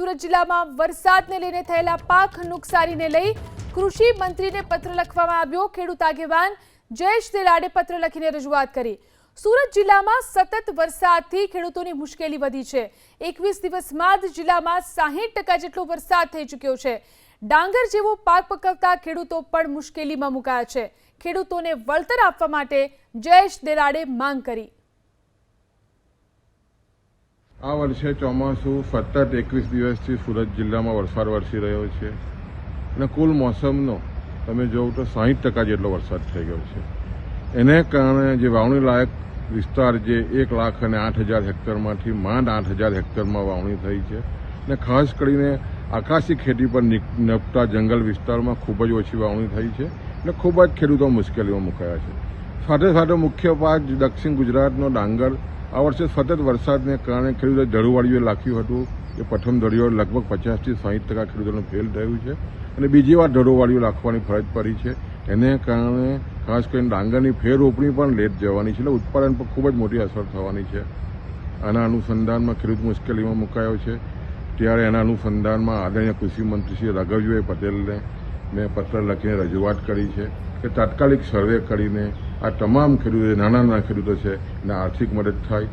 સુરત જિલ્લામાં વરસાદને લઈને થયેલા પાક નુકસાનીને લઈ કૃષિ મંત્રીને પત્ર લખવામાં આવ્યો. ખેડૂત આગેવાન જયેશ દેલાડે પત્ર લખીને રજૂઆત કરી. સુરત જિલ્લામાં સતત વરસાદથી ખેડૂતોની મુશ્કેલી વધી છે. એકવીસ દિવસમાં જ જિલ્લામાં સાહીઠ ટકા જેટલો વરસાદ થઈ ચૂક્યો છે. ડાંગર જેવો પાક પકવતા ખેડૂતો પણ મુશ્કેલીમાં મુકાયા છે. ખેડૂતોને વળતર આપવા માટે જયેશ દેલાડે માંગ કરી. આ વર્ષે ચોમાસું સતત એકવીસ દિવસથી સુરત જિલ્લામાં વરસાદ વરસી રહ્યો છે અને કુલ મોસમનો તમે જોવો તો સાહીઠ ટકા જેટલો વરસાદ થઈ ગયો છે. એને કારણે જે વાવણી લાયક વિસ્તાર જે એક લાખ અને આઠ હજાર હેક્ટરમાંથી માંડ આઠ હજાર હેક્ટરમાં વાવણી થઈ છે અને ખાસ કરીને આકાશી ખેતી પર નપતા જંગલ વિસ્તારમાં ખૂબ જ ઓછી વાવણી થઈ છે અને ખૂબ જ ખેડૂતો મુશ્કેલીમાં મુકાયા છે. સાથે સાથે મુખ્ય પાક દક્ષિણ ગુજરાતનો ડાંગર આ વર્ષે સતત વરસાદને કારણે ખેડૂતો ધરુવાળીઓએ લાખ્યું હતું કે પ્રથમ ધડીઓ લગભગ પચાસથી સાહીઠ ટકા ખેડૂતોનું ફેલ થયું છે અને બીજી વાર ધરોવાળીઓ લાખવાની ફરજ પડી છે. એને કારણે ખાસ કરીને ડાંગરની ફેર રોપણી પણ લેટ જવાની છે એટલે ઉત્પાદન પર ખૂબ જ મોટી અસર થવાની છે. આના અનુસંધાનમાં ખેડૂત મુશ્કેલીમાં મુકાયો છે. ત્યારે એના અનુસંધાનમાં આદરણીય કૃષિ મંત્રી શ્રી રાઘવજીભાઈ પટેલને મેં પત્ર લખીને રજૂઆત કરી છે કે તાત્કાલિક સર્વે કરીને આ તમામ ખેડૂતો નાના નાના ખેડૂતો છે એને આર્થિક મદદ થાય.